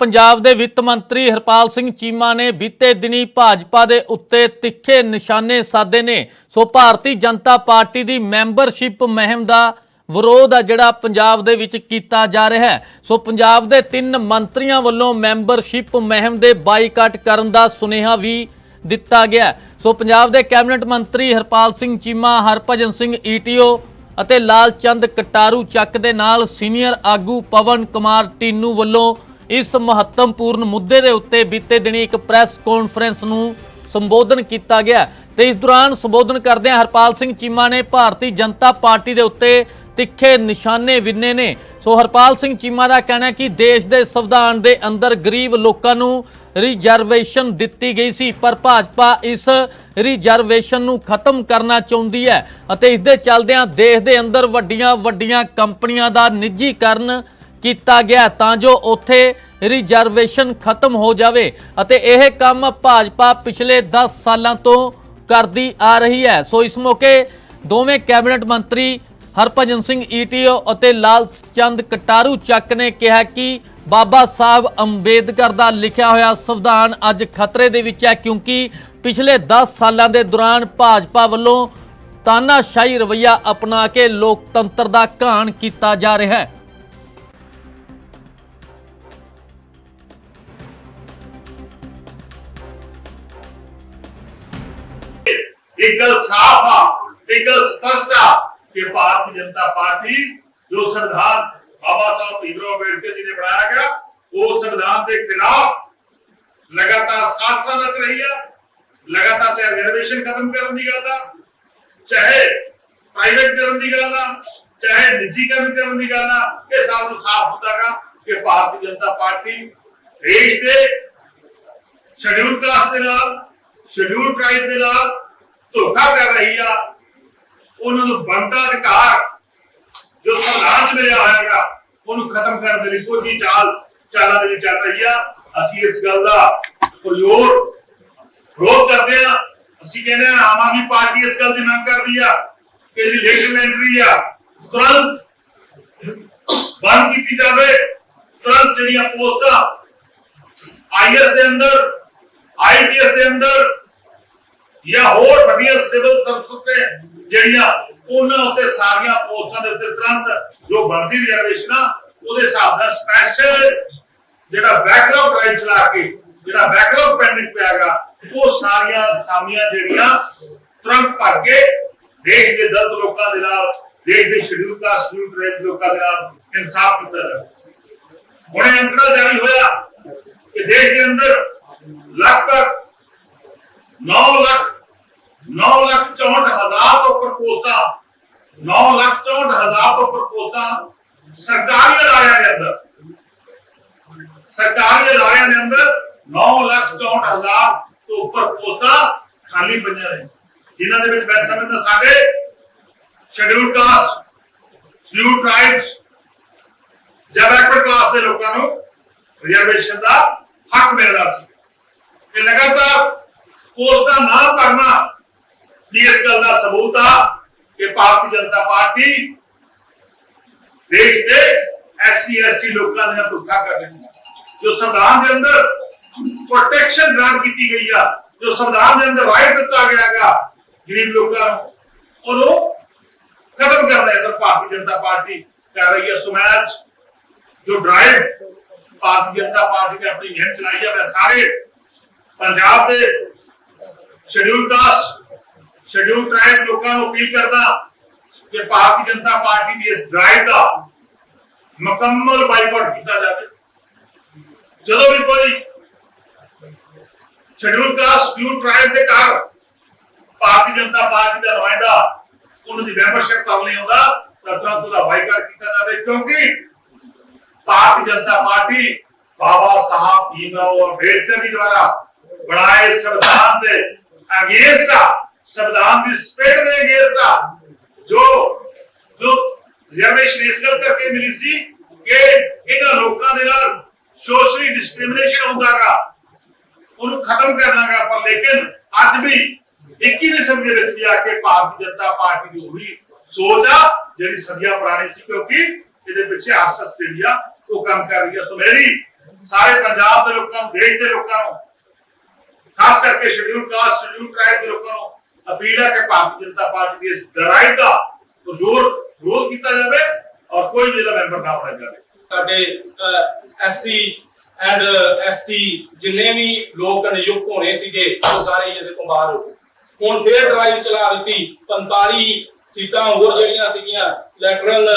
ਪੰਜਾਬ ਦੇ ਵਿੱਤ ਮੰਤਰੀ ਹਰਪਾਲ ਸਿੰਘ ਚੀਮਾ ਨੇ ਬੀਤੇ ਦਿਨੀ ਭਾਜਪਾ ਦੇ ਉੱਤੇ ਤਿੱਖੇ ਨਿਸ਼ਾਨੇ ਸਾਧੇ ਨੇ। ਸੋ ਭਾਰਤੀ ਜਨਤਾ ਪਾਰਟੀ ਦੀ ਮੈਂਬਰਸ਼ਿਪ ਮੁਹਿੰਮ ਦਾ ਵਿਰੋਧ ਆ ਜਿਹੜਾ ਪੰਜਾਬ ਦੇ ਵਿੱਚ ਕੀਤਾ ਜਾ ਰਿਹਾ ਹੈ। ਸੋ ਪੰਜਾਬ ਦੇ ਤਿੰਨ ਮੰਤਰੀਆਂ ਵੱਲੋਂ ਮੈਂਬਰਸ਼ਿਪ ਮੁਹਿੰਮ ਦੇ ਬਾਈਕਾਟ ਕਰਨ ਦਾ ਸੁਨੇਹਾ ਵੀ ਦਿੱਤਾ ਗਿਆ ਸੋ ਪੰਜਾਬ ਦੇ ਕੈਬਨਿਟ ਮੰਤਰੀ ਹਰਪਾਲ ਸਿੰਘ ਚੀਮਾ, ਹਰਭਜਨ ਸਿੰਘ ਈਟੀਓ ਅਤੇ ਲਾਲ ਚੰਦ ਕਟਾਰੂ ਚੱਕ ਦੇ ਨਾਲ ਸੀਨੀਅਰ ਆਗੂ ਪਵਨ ਕੁਮਾਰ ਟੀਨੂ ਵੱਲੋਂ ਇਸ ਮਹੱਤਵਪੂਰਨ ਮੁੱਦੇ ਦੇ ਉੱਤੇ ਬੀਤੇ ਦਿਨੀ ਇੱਕ ਪ੍ਰੈਸ ਕਾਨਫਰੰਸ ਨੂੰ ਸੰਬੋਧਨ ਕੀਤਾ ਗਿਆ ਤੇ ਇਸ ਦੌਰਾਨ ਸੰਬੋਧਨ ਕਰਦਿਆਂ ਹਰਪਾਲ ਸਿੰਘ ਚੀਮਾ ਨੇ ਭਾਰਤੀ ਜਨਤਾ ਪਾਰਟੀ ਦੇ ਉੱਤੇ ਤਿੱਖੇ ਨਿਸ਼ਾਨੇ ਵਿੰਨੇ ਨੇ। ਸੋ ਹਰਪਾਲ ਸਿੰਘ ਚੀਮਾ ਦਾ ਕਹਿਣਾ ਕਿ ਦੇਸ਼ ਦੇ ਸੰਵਿਧਾਨ ਦੇ ਅੰਦਰ ਗਰੀਬ ਲੋਕਾਂ ਨੂੰ ਰਿਜ਼ਰਵੇਸ਼ਨ ਦਿੱਤੀ ਗਈ ਸੀ, ਪਰ ਭਾਜਪਾ ਇਸ ਰਿਜ਼ਰਵੇਸ਼ਨ ਨੂੰ ਖਤਮ ਕਰਨਾ ਚਾਹੁੰਦੀ ਹੈ ਅਤੇ ਇਸ ਦੇ ਚੱਲਦਿਆਂ ਦੇਸ਼ ਦੇ ਅੰਦਰ ਵੱਡੀਆਂ ਵੱਡੀਆਂ ਕੰਪਨੀਆਂ ਦਾ ਨਿੱਜੀਕਰਨ ਕੀਤਾ ਗਿਆ ਤਾਂ ਜੋ ਉੱਥੇ ਰਿਜ਼ਰਵੇਸ਼ਨ ਖਤਮ ਹੋ ਜਾਵੇ ਅਤੇ ਇਹ ਕੰਮ ਭਾਜਪਾ ਪਿਛਲੇ 10 ਸਾਲਾਂ ਤੋਂ ਕਰਦੀ ਆ ਰਹੀ ਹੈ। ਸੋ ਇਸ ਮੌਕੇ ਦੋਵੇਂ ਕੈਬਨਿਟ ਮੰਤਰੀ ਹਰਭਜਨ ਸਿੰਘ ਈਟੀਓ ਅਤੇ ਲਾਲ ਚੰਦ ਕਟਾਰੂ ਚੱਕ ਨੇ ਕਿਹਾ ਕਿ ਬਾਬਾ ਸਾਹਿਬ ਅੰਬੇਦਕਰ ਦਾ ਲਿਖਿਆ ਹੋਇਆ ਸੰਵਿਧਾਨ ਅੱਜ ਖਤਰੇ ਦੇ ਵਿੱਚ ਹੈ, ਕਿਉਂਕਿ ਪਿਛਲੇ 10 ਸਾਲਾਂ ਦੇ ਦੌਰਾਨ ਭਾਜਪਾ ਵੱਲੋਂ ਤਾਨਾਸ਼ਾਹੀ ਰਵਈਆ ਅਪਣਾ ਕੇ ਲੋਕਤੰਤਰ ਦਾ ਘਾਣ ਕੀਤਾ ਜਾ ਰਿਹਾ ਹੈ। एक गल साफ आ एक गल स्पष्ट आ कि भारतीय जनता पार्टी जो संविधान बाबा साहब भीमराव अम्बेडकर जी ने बनाया गया वो संविधान के खिलाफ लगातार साथ साथ रच रही है लगातार चाहे रिजर्वेशन खत्म करने की गल आ चाहे प्राइवेट करने की गल आ चाहे निजीकरण करने की गल आ ये सब तो साफ होता गा कि भारतीय जनता पार्टी देश के ਸ਼ਡਿਊਲ ਕਾਸਟ ਦੇ ਨਾਲ ਸ਼ਡਿਊਲ ਟ੍ਰਾਈਬ ਦੇ ਨਾਲ ਧੋਖਾ ਕਰ ਰਹੀ ਆ। ਉਹਨਾਂ ਨੂੰ ਬਣਦਾ ਅਧਿਕਾਰ ਜੋ ਸੰਵਿਧਾਨ 'ਚ ਮਿਲਿਆ ਹੋਇਆਗਾ, ਉਹਨੂੰ ਖਤਮ ਕਰਨ ਦੇ ਲਈ ਕੋਈ ਚਾਲ ਚਾਲਾਂ ਦੇ ਵਿੱਚ ਚੱਲ ਰਹੀ ਆ। ਅਸੀਂ ਇਸ ਗੱਲ ਦਾ ਪੁਰਜ਼ੋਰ ਵਿਰੋਧ ਕਰਦੇ ਆ। ਅਸੀਂ ਕਹਿੰਦੇ ਆ, ਆਮ ਆਦਮੀ ਪਾਰਟੀ ਇਸ ਗੱਲ ਦੀ ਮੰਗ ਕਰਦੀ ਆ ਕਿ ਜਿਹੜੀ ਲੇਟਰ ਐਂਟਰੀ ਆ, ਤੁਰੰਤ ਬੰਦ ਕੀਤੀ ਜਾਵੇ। ਤੁਰੰਤ ਜਿਹੜੀਆਂ ਪੋਸਟਾਂ ਆਈਐਸ ਦੇ ਅੰਦਰ ਆਈਪੀਐਸ ਦੇ ਅੰਦਰ ਜਾਂ ਹੋਰ ਵੱਡੀਆਂ ਸਿਵਲ ਸਰਵਿਸ ਤੇ ਜਿਹੜੀਆਂ ਉਹਨਾਂ ਉੱਤੇ ਸਾਰੀਆਂ ਪੋਸਟਾਂ ਦੇ ਉੱਤੇ ਤੁਰੰਤ ਜੋ ਬਣਦੀ ਰਿਜ਼ਰਵੇਸ਼ਨ ਆ ਉਹਦੇ ਹਿਸਾਬ ਨਾਲ ਸਪੈਸ਼ਲ ਜਿਹੜਾ ਬੈਕਲੌਗ ਡਰਾਈਵ ਚਲਾ ਕੇ, ਜਿਹੜਾ ਬੈਕਲੌਗ ਪੈਂਡਿੰਗ ਪਿਆਗਾ, ਉਹ ਸਾਰੀਆਂ ਅਸਾਮੀਆਂ ਜਿਹੜੀਆਂ ਤੁਰੰਤ ਭਰ ਕੇ ਦੇਸ਼ ਦੇ ਦਲਤ ਲੋਕਾਂ ਦੇ ਨਾਲ, ਦੇਸ਼ ਦੇ ਸ਼ਡਿਊਲ ਕਾਸਟ ਸ਼ਡਿਊਲ ਟ੍ਰਾਈਬ ਲੋਕਾਂ ਦੇ ਨਾਲ ਇਨਸਾਫ ਕੀਤਾ ਜਾਵੇ। ਹੁਣੇ ਅੰਕੜਾ ਜਾਰੀ ਹੋਇਆ ਕਿ ਦੇਸ਼ ਦੇ ਅੰਦਰ ਲਗਭਗ 9 ਲੱਖ 9 ਲੱਖ 64 ਹਜ਼ਾਰ ਤੋਂ ਉੱਪਰ ਪੋਸਟਾਂ 9 ਲੱਖ 64 ਹਜ਼ਾਰ ਤੋਂ ਉੱਪਰ ਪੋਸਟਾਂ ਸਰਕਾਰੀ ਅਦਾਰਿਆਂ ਦੇ ਅੰਦਰ ਸਰਕਾਰੀ ਅਦਾਰਿਆਂ ਦੇ ਅੰਦਰ 9 ਲੱਖ 64 ਹਜ਼ਾਰ ਤੋਂ ਉੱਪਰ ਪੋਸਟਾਂ ਖਾਲੀ ਪਈਆਂ ਨੇ। ਜਿਨ੍ਹਾਂ ਦੇ ਵਿੱਚ ਮੈਂ ਸਮਝਦਾ ਸਾਡੇ ਸ਼ਡਿਊਲ ਕਾਸਟ ਸ਼ਡਿਊਲ ਟ੍ਰਾਈਬਸ ਜਾਂ ਬੈਕਵਰਡ ਕਲਾਸ ਦੇ ਲੋਕਾਂ ਨੂੰ ਰਿਜ਼ਰਵੇਸ਼ਨ ਦਾ ਹੱਕ ਮਿਲਦਾ ਸੀ। ਕਿ ਲਗਾਤਾਰ ਪੋਸਟਾਂ ਨਾ ਭਰਨਾ ਵੀ ਇਸ ਗੱਲ ਦਾ ਸਬੂਤ ਆ ਕਿ ਭਾਰਤੀ ਜਨਤਾ ਪਾਰਟੀ ਦੇਸ਼ ਦੇ ਐਸਸੀ ਐਸਟੀ ਲੋਕਾਂ ਦੇ ਨਾਲ ਧੋਖਾ ਕਰ ਰਹੀ ਜੋ ਸੰਵਿਧਾਨ ਦੇ ਅੰਦਰ ਪ੍ਰੋਟੈਕਸ਼ਨ ਗ੍ਰਾਂਟ ਕੀਤੀ ਗਈ ਆ, ਜੋ ਸੰਵਿਧਾਨ ਦੇ ਅੰਦਰ ਰਾਈਟ ਦਿੱਤਾ ਗਿਆ ਹੈਗਾ ਗਰੀਬ ਲੋਕਾਂ ਨੂੰ, ਉਹਨੂੰ ਖਤਮ ਕਰਨਾ ਹੈ ਤਾਂ ਭਾਰਤੀ ਜਨਤਾ ਪਾਰਟੀ ਕਰ ਰਹੀ ਹੈ। ਸੁਮੈਚ ਜੋ ਡਰਾਈਵ ਭਾਰਤੀ ਜਨਤਾ ਪਾਰਟੀ ਨੇ ਆਪਣੀ ਮਿਹਨਤ ਚਲਾਈ ਹੈ ਮੈਂ ਸਾਰੇ ਪੰਜਾਬ ਦੇ ਸ਼ਡਿਊਲ ਕਾਸਟ ਸ਼ਡਿਊਲ ਟ੍ਰਾਈਬ ਲੋਕਾਂ ਨੂੰ ਅਪੀਲ ਕਰਦਾ ਕਿ ਭਾਰਤੀ ਜਨਤਾ ਪਾਰਟੀ ਦੀ ਇਸ ਡਰਾਈਵ ਦਾ ਮੁਕੰਮਲ ਬਾਈਕਾਟ ਕੀਤਾ ਜਾਵੇ। ਜਦੋਂ ਵੀ ਕੋਈ ਸ਼ਡਿਊਲ ਕਾਸਟ ਸ਼ਡਿਊਲ ਟ੍ਰਾਈਬ ਦੇ ਘਰ ਭਾਰਤੀ ਜਨਤਾ ਪਾਰਟੀ ਦਾ ਨੁਮਾਇੰਦਾ, ਉਹਨਾਂ ਦੀ ਮੈਂਬਰਸ਼ਿਪ ਕਰਨ ਲਈ ਆਉਂਦਾ ਤਾਂ ਤੁਰੰਤ ਉਹਦਾ ਬਾਈਕਾਟ ਕੀਤਾ ਜਾਵੇ ਕਿਉਂਕਿ ਭਾਰਤੀ ਜਨਤਾ ਪਾਰਟੀ ਬਾਬਾ ਸਾਹਿਬ ਭੀਮਰਾਓ ਅੰਬੇਡਕਰ ਜੀ ਦੁਆਰਾ ਬਣਾਏ ਸੰਵਿਧਾਨ ਦੇ ਅਗੇਂਸਟ ਆ ਸੰਵਿਧਾਨ ਦੀ ਸਪਿਰਿਟ ਦੇ ਅਗੇਂਸਟ ਆ ਜੋ ਜੋ ਰਿਜ਼ਰਵੇਸ਼ਨ ਇਸ ਕਰਕੇ ਮਿਲੀ ਸੀ ਕਿ ਸੋਸ਼ਲੀ ਡਿਸਕ੍ਰਿਮੀਨੇਸ਼ਨ ਹੁੰਦਾਗਾ। ਉਹਨੂੰ ਖਤਮ ਕਰਨਾਗਾ ਪਰ ਲੇਕਿਨ ਅੱਜ ਵੀ 21ਵੀਂ ਸਦੀ ਦੇ ਵਿੱਚ ਵੀ ਆ ਕੇ ਭਾਰਤੀ ਜਨਤਾ ਪਾਰਟੀ ਦੀ ਉਹੀ ਸੋਚ ਆ, ਜਿਹੜੀ ਸਦੀਆਂ ਪੁਰਾਣੀ ਸੀ, ਕਿਉਂਕਿ ਇਹਦੇ ਪਿੱਛੇ ਆਰਐਸਐਸ ਜਿਹੜੀ ਉਹ ਕੰਮ ਕਰ ਰਹੀ ਆ ਸੋ ਮੇਰੀ ਸਾਰੇ ਪੰਜਾਬ ਦੇ ਲੋਕਾਂ ਨੂੰ, ਦੇਸ਼ ਦੇ ਲੋਕਾਂ ਨੂੰ, ਖਾਸ ਕਰਕੇ ਸ਼ਡਿਊਲ ਕਾਸਟ ਸ਼ਡਿਊਲ ਟ੍ਰਾਈਬ ਦੇ ਲੋਕਾਂ ਨੂੰ ਅਪੀਲ ਹੈ ਕਿ ਭਾਰਤੀ ਜਨਤਾ ਪਾਰਟੀ ਦੀ ਇਸ ਲੜਾਈ ਦਾ ਜ਼ੋਰ ਵਿਰੋਧ ਕੀਤਾ ਜਾਵੇ ਔਰ ਕੋਈ ਵੀ ਇਹਦਾ ਮੈਂਬਰ ਨਾ ਬਣਾਇਆ ਜਾਵੇ। ਸਾਡੇ ਐਸਸੀ ਐਂਡ ਐਸਟੀ ਜਿੰਨੇ ਵੀ ਲੋਕ ਨਿਯੁਕਤ ਹੋਣੇ ਸੀਗੇ, ਉਹ ਸਾਰੇ ਇਹਦੇ ਤੋਂ ਬਾਹਰ ਹੋ ਗਏ। ਹੁਣ ਫੇਰ ਡਰਾਈਵ ਚਲਾ ਦਿੱਤੀ 45 ਸੀਟਾਂ ਹੋਰ ਜਿਹੜੀਆਂ ਸੀਗੀਆਂ ਲੈਟਰਲ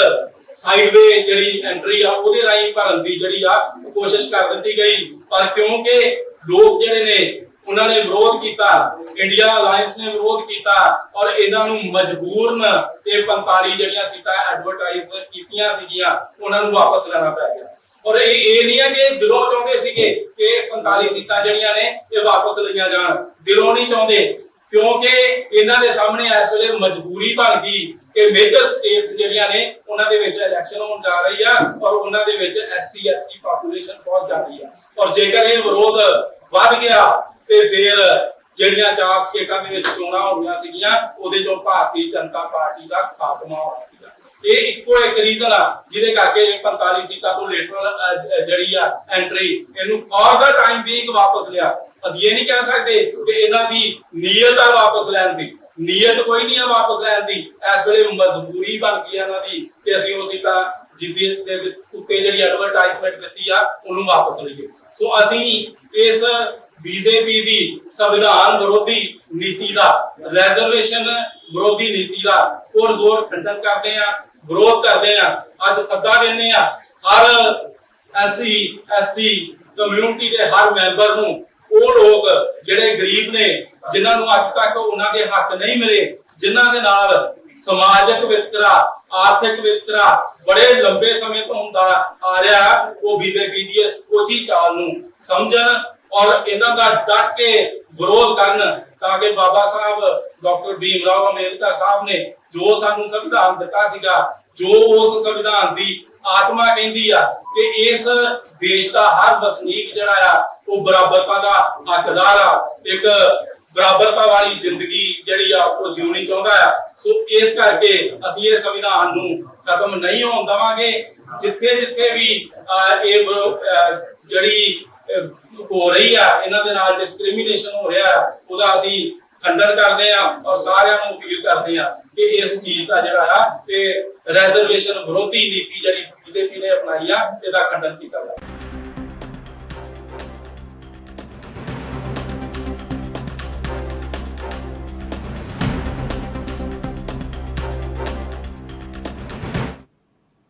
ਸਾਈਡਵੇ ਜਿਹੜੀ ਐਂਟਰੀ ਆ, ਉਹਦੇ ਰਾਹੀਂ ਭਰਨ ਦੀ ਜਿਹੜੀ ਆ ਕੋਸ਼ਿਸ਼ ਕਰ ਦਿੱਤੀ ਗਈ। ਪਰ ਕਿਉਂਕਿ ਲੋਕ ਜਿਹੜੇ ਨੇ, ਉਹਨਾਂ ਨੇ ਵਿਰੋਧ ਕੀਤਾ ਇੰਡੀਆ ਅਲਾਈਅੰਸ ਨੇ ਵਿਰੋਧ ਕੀਤਾ ਔਰ ਇਹਨਾਂ ਨੂੰ ਮਜਬੂਰਨ ਇਹ 45 ਜਿਹੜੀਆਂ ਸੀਟਾਂ ਐਡਵਰਟਾਈਜ਼ ਕੀਤੀਆਂ ਸੀਗੀਆਂ, ਉਹਨਾਂ ਨੂੰ ਵਾਪਸ ਲੈਣਾ ਪੈ ਗਿਆ। ਔਰ ਇਹ ਇਹ ਨਹੀਂ ਹੈ ਕਿ ਦਿਲੋਂ ਚਾਹੁੰਦੇ ਸੀਗੇ ਕਿ 45 ਸੀਟਾਂ ਜਿਹੜੀਆਂ ਨੇ, ਇਹ ਵਾਪਸ ਲਈਆਂ ਜਾਣ। ਦਿਲੋਂ ਨਹੀਂ ਚਾਹੁੰਦੇ, ਕਿਉਂਕਿ ਇਹਨਾਂ ਦੇ ਸਾਹਮਣੇ ਇਸ ਵੇਲੇ ਮਜਬੂਰੀ ਬਣ ਗਈ ਕਿ ਮੇਜਰ ਸਟੇਟਸ ਜਿਹੜੀਆਂ ਨੇ, ਉਹਨਾਂ ਦੇ ਵਿੱਚ ਇਲੈਕਸ਼ਨ ਹੋਣ ਜਾ ਰਹੀ ਆ ਔਰ ਉਹਨਾਂ ਦੇ ਵਿੱਚ ਐਸਸੀ ਐਸਟੀ ਪੋਪੂਲੇਸ਼ਨ ਬਹੁਤ ਜ਼ਿਆਦੀ ਆ। ਔਰ ਜੇਕਰ ਇਹ ਵਿਰੋਧ ਵੱਧ ਗਿਆ ਤੇ ਫਿਰ ਜਿਹੜੀਆਂ ਚਾਰ ਸਟੇਟਾਂ ਦੇ ਵਿੱਚ ਚੋਣਾਂ ਹੋਣੀਆਂ ਸੀਗੀਆਂ, ਉਹਦੇ ਚੋਂ ਭਾਰਤੀ ਜਨਤਾ ਪਾਰਟੀ ਦਾ ਖਾਤਮਾ ਹੋਣਾ ਸੀਗਾ। ਇਹ ਇੱਕੋ ਇੱਕ ਰੀਜ਼ਨ ਆ ਜਿਹਦੇ ਕਰਕੇ ਇਹ 45 ਸੀਟਾਂ ਤੋਂ ਲੇਟਰਲ ਜਿਹੜੀ ਆ ਐਂਟਰੀ ਇਹਨੂੰ ਫॉर ਦਾ ਟਾਈਮ ਬੀਇੰਗ ਵਾਪਸ ਲਿਆ। ਅਸੀਂ ਇਹ ਨਹੀਂ ਕਹਿ ਸਕਦੇ ਕਿ ਇਹਨਾਂ ਦੀ ਨੀਅਤ ਆ ਵਾਪਸ ਲੈਣ ਦੀ। ਨੀਅਤ ਕੋਈ ਨਹੀਂ ਆ ਵਾਪਸ ਲੈਣ ਦੀ। ਇਸ ਵੇਲੇ ਮਜਬੂਰੀ ਬਣ ਗਈ ਇਹਨਾਂ ਦੀ ਕਿ ਅਸੀਂ ਉਹ ਸੀਟਾਂ ਜਿੱਦੇ ਦੇ ਉੱਤੇ ਜਿਹੜੀ ਐਡਵਰਟਾਈਜ਼ਮੈਂਟ ਦਿੱਤੀ ਆ, ਉਹਨੂੰ ਵਾਪਸ ਲਈਏ। ਸੋ ਅਸੀਂ ਇਸ ਬੀਜੇਪੀ ਦੀ ਸੰਵਿਧਾਨ ਵਿਰੋਧੀ ਨੀਤੀ ਦਾ ਰਿਜ਼ਰਵੇਸ਼ਨ ਵਿਰੋਧੀ ਨੀਤੀ ਦਾ ਪੁਰਜ਼ੋਰ ਖੰਡਨ ਕਰਦੇ ਆ। ਵਿਰੋਧ ਕਰਦੇ ਆ, ਅੱਜ ਸੱਦਾ ਦਿੰਦੇ ਆ, ਹਰ ਐਸਸੀ, ਐਸਟੀ ਕਮਿਊਨਿਟੀ ਦੇ ਹਰ ਮੈਂਬਰ ਨੂੰ, ਉਹ ਲੋਕ ਜਿਹੜੇ ਗਰੀਬ ਨੇ, ਜਿਨ੍ਹਾਂ ਨੂੰ ਅੱਜ ਤੱਕ ਉਹਨਾਂ ਦੇ ਹੱਕ ਨਹੀਂ ਮਿਲੇ, ਜਿਨ੍ਹਾਂ ਦੇ ਨਾਲ ਸਮਾਜਿਕ ਵਿਤਕਰਾ, ਆਰਥਿਕ ਵਿਤਕਰਾ ਬੜੇ ਲੰਬੇ ਸਮੇਂ ਤੋਂ ਹੁੰਦਾ ਆ ਰਿਹਾ, ਉਹ ਬੀਜੇਪੀ ਦੀ ਇਸ ਕੋਝੀ ਚਾਲ ਨੂੰ ਸਮਝਣ ਔਰ ਇਹਨਾਂ ਦਾ ਡਟ ਕੇ ਵਿਰੋਧ ਕਰਨ ਤਾਂ ਕਿ ਬਾਬਾ ਸਾਹਿਬ, ਡਾਕਟਰ ਭੀਮ ਰਾਓ ਅੰਬੇਦਕਰ ਸਾਹਿਬ ਨੇ ਜੋ ਸਾਨੂੰ ਸੰਵਿਧਾਨ ਦਿੱਤਾ ਸੀਗਾ ਜੋ ਉਸ ਸੰਵਿਧਾਨ ਦੀ ਆਤਮਾ ਕਹਿੰਦੀ ਆ ਕਿ ਇਸ ਦੇਸ਼ ਦਾ ਹਰ ਵਸਨੀਕ ਜਿਹੜਾ ਆ, ਉਹ ਬਰਾਬਰਤਾ ਦਾ ਹੱਕਦਾਰ ਆ। ਇੱਕ ਬਰਾਬਰਤਾ ਵਾਲੀ ਜ਼ਿੰਦਗੀ ਜਿਹੜੀ ਆ, ਉਹ ਜਿਉਣੀ ਚਾਹੁੰਦਾ ਆ। ਸੋ ਇਸ ਕਰਕੇ ਅਸੀਂ ਇਹ ਸੰਵਿਧਾਨ ਨੂੰ ਖਤਮ ਨਹੀਂ ਹੋਣ ਦੇਵਾਂਗੇ। ਜਿੱਥੇ ਜਿੱਥੇ ਵੀ ਇਹ ਜਿਹੜੀ ਹੋ ਰਹੀ ਆ, ਇਹਨਾਂ ਦੇ ਨਾਲ ਡਿਸਕ੍ਰਿਮੀਨੇਸ਼ਨ ਹੋ ਰਿਹਾ ਉਹਦਾ ਅਸੀਂ ਖੰਡਨ ਕਰਦੇ ਆ ਔਰ ਸਾਰਿਆਂ ਨੂੰ ਅਪੀਲ ਕਰਦੇ ਆ ਕਿ ਇਸ ਚੀਜ਼ ਦਾ ਜਿਹੜਾ ਆ ਤੇ ਰਿਜ਼ਰਵੇਸ਼ਨ ਵਿਰੋਧੀ ਨੀਤੀ ਜਿਹੜੀ ਬੀਜੇਪੀ ਨੇ ਅਪਣਾਈ ਆ, ਇਹਦਾ ਖੰਡਨ ਕੀਤਾ ਜਾਵੇ।